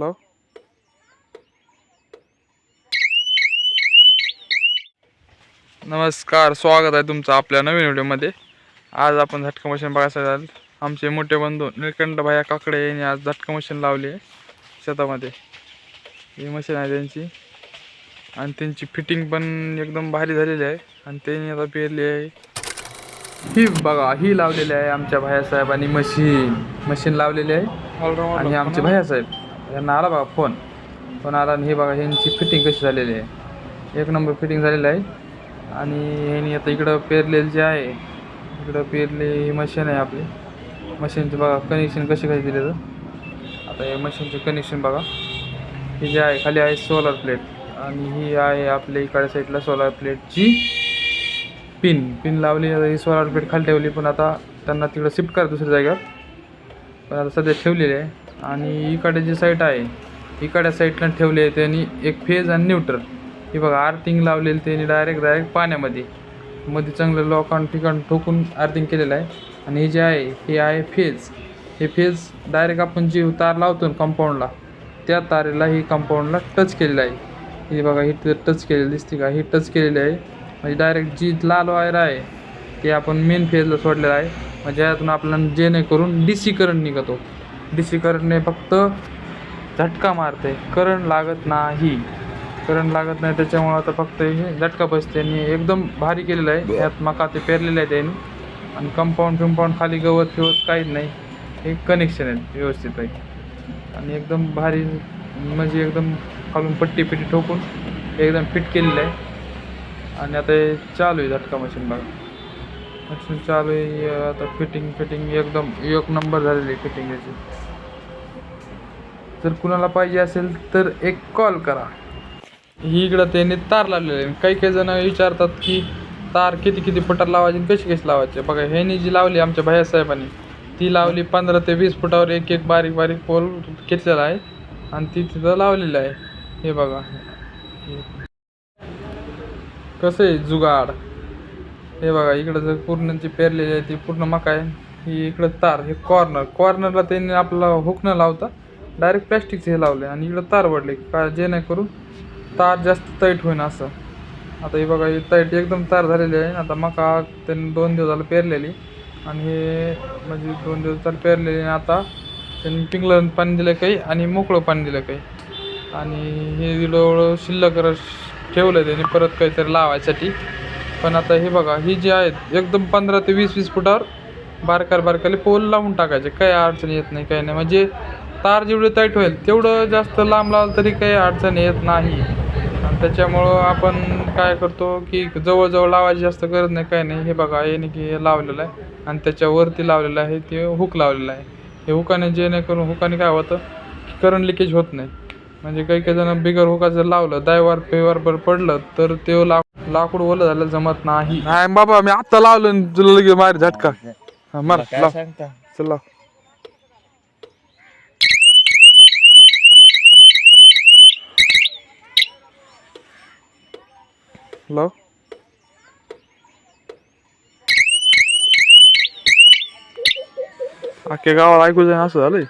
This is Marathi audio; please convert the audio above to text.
हॅलो नमस्कार स्वागत आहे तुमचं आपल्या नवीन व्हिडिओमध्ये. आज आपण झटका मशीन बघायसाठी आमचे मोठे बंधू निळकंठ भाया काकडे यांनी आज झटका मशीन लावली आहे शेतामध्ये. ही मशीन आहे त्यांची. आणि त्यांची फिटिंग पण एकदम भारी झालेली आहे. आणि त्यांनी आता पेरली आहे. ही बघा ही लावलेली आहे आमच्या भायासाहेबांनी मशीन मशीन लावलेली आहे. आणि आमचे भैयासाहेब यांना आला बघा फोन फोन आला आणि हे बघा ह्यांची फिटिंग कशी झालेली आहे. एक नंबर फिटिंग झालेलं आहे. आणि ह्यांनी आता इकडं पेरलेलं जे आहे इकडं पेरले ही मशीन आहे आपली. मशीनचं बघा कनेक्शन कसे काय दिले तर. आता हे मशीनचे कनेक्शन बघा. हे जे आहे खाली आहे सोलर प्लेट आणि ही आहे आपल्या इकडच्या साईडला सोलर प्लेटची पिन पिन लावली आता ही सोलर प्लेट खाली ठेवली पण आता त्यांना तिकडं शिफ्ट करा दुसऱ्या जागेवर. पण आता सध्या ठेवलेली आहे. आणि इकडे जी साईट आहे इकडे साईडला ठेवली आहे त्यांनी एक फेज आणि न्यूट्रल हे बघा आर्थिंग लावलेली त्यांनी डायरेक्ट डायरेक्ट पाण्यामध्ये. मध्ये चांगलं लोकांना ठिकाण ठोकून आर्थिंग केलेलं आहे. आणि हे जे आहे हे आहे फेज हे फेज डायरेक्ट आपण जी तार लावतो ना कंपाऊंडला त्या तारेला ही कंपाऊंडला टच केलेलं आहे. हे बघा ही टच केलेली दिसते का? ही टच केलेली आहे. म्हणजे डायरेक्ट जी लाल वायर आहे ते आपण मेन फेजला सोडलेलं आहे. म्हणजे यातून आपल्याला जेणेकरून डी सी करंट निघतो. डी सी करंटने फक्त झटका मारते. करंट लागत नाही. करंट लागत नाही त्याच्यामुळं आता फक्त हे झटका बसते. आणि एकदम भारी केलेलं आहे. यात मका ते पेरलेलं आहे त्यांनी आणि कंपाऊंड फिंपाऊंड खाली गवत फिवत काहीच नाही. हे कनेक्शन आहे व्यवस्थित आहे. आणि एकदम भारी म्हणजे एकदम खालून पट्टी पिट्टी ठोकून एकदम फिट केलेलं आहे. आणि आता हे चालू आहे झटका मशीन बघा. मशीन चालू आहे आता फिटिंग फिटिंग एकदम एक नंबर झालेली आहे फिटिंग याची. जर कुणाला पाहिजे असेल तर एक कॉल करा. ही इकडं त्याने तार लावलेले आहे. काही काही जण विचारतात की तार किती किती फुटात लावायची आणि कशी कशी लावायची? बघा ह्यानी जी लावली आमच्या भैयासाहेबांनी ती लावली पंधरा ते वीस फुटावर एक एक बारीक बारीक पोल घेतलेला आहे आणि ती तिथं लावलेलं आहे. हे बघा. कसं आहे जुगाड? हे बघा इकडं जर पूर्ण जी पेरलेली आहे ती पूर्ण मका आहे. ही इकडं तार हे कॉर्नर कॉर्नरला त्यांनी आपला हुक न लावता डायरेक्ट प्लॅस्टिकचे हे लावले आणि इकडं तार वाढले का जेणेकरून तार जास्त तैट होईन असं. आता हे बघा ही टाईट एकदम तार झालेली आहे. आता मका त्यांनी दोन दिवस झालं पेरलेली आणि हे म्हणजे दोन दिवस झालं पेरलेली आणि आता त्यांनी पिंगलं पाणी दिलं काही आणि मोकळं पाणी दिलं काही. आणि हे दिलं शिल्लक रस ठेवलं त्यांनी परत काहीतरी लावायसाठी. पण आता हे बघा ही जी आहेत एकदम पंधरा ते वीस वीस फुटावर बारकार बारकाले पोल लावून टाकायचे. काही अडचण येत नाही काही नाही. म्हणजे तार जेवढे टाईट होईल तेवढं जास्त लांब लावलं तरी काही अडचण येत नाही. आणि त्याच्यामुळं आपण काय करतो की जवळजवळ लावायची जास्त गरज नाही काही नाही. हे बघा याने की हे लावलेलं आहे आणि त्याच्यावरती लावलेलं आहे ते हुक लावलेलं आहे. हे हुकाने जेणेकरून हुकाने काय होतं की करंट लिकेज होत नाही. म्हणजे काही काही जण बिगर हुकाचं जर लावलं दायवार पेवार बर पडलं तर ते ला लाकूड ओलं झालं जमत नाही. बाबा मी आत्ता लावलं तुला लगेच मार झटका. हा, मार काय लाव. सांगता? चल लाव अख्ख्या गावाला ऐकू जाईन असं झालंय.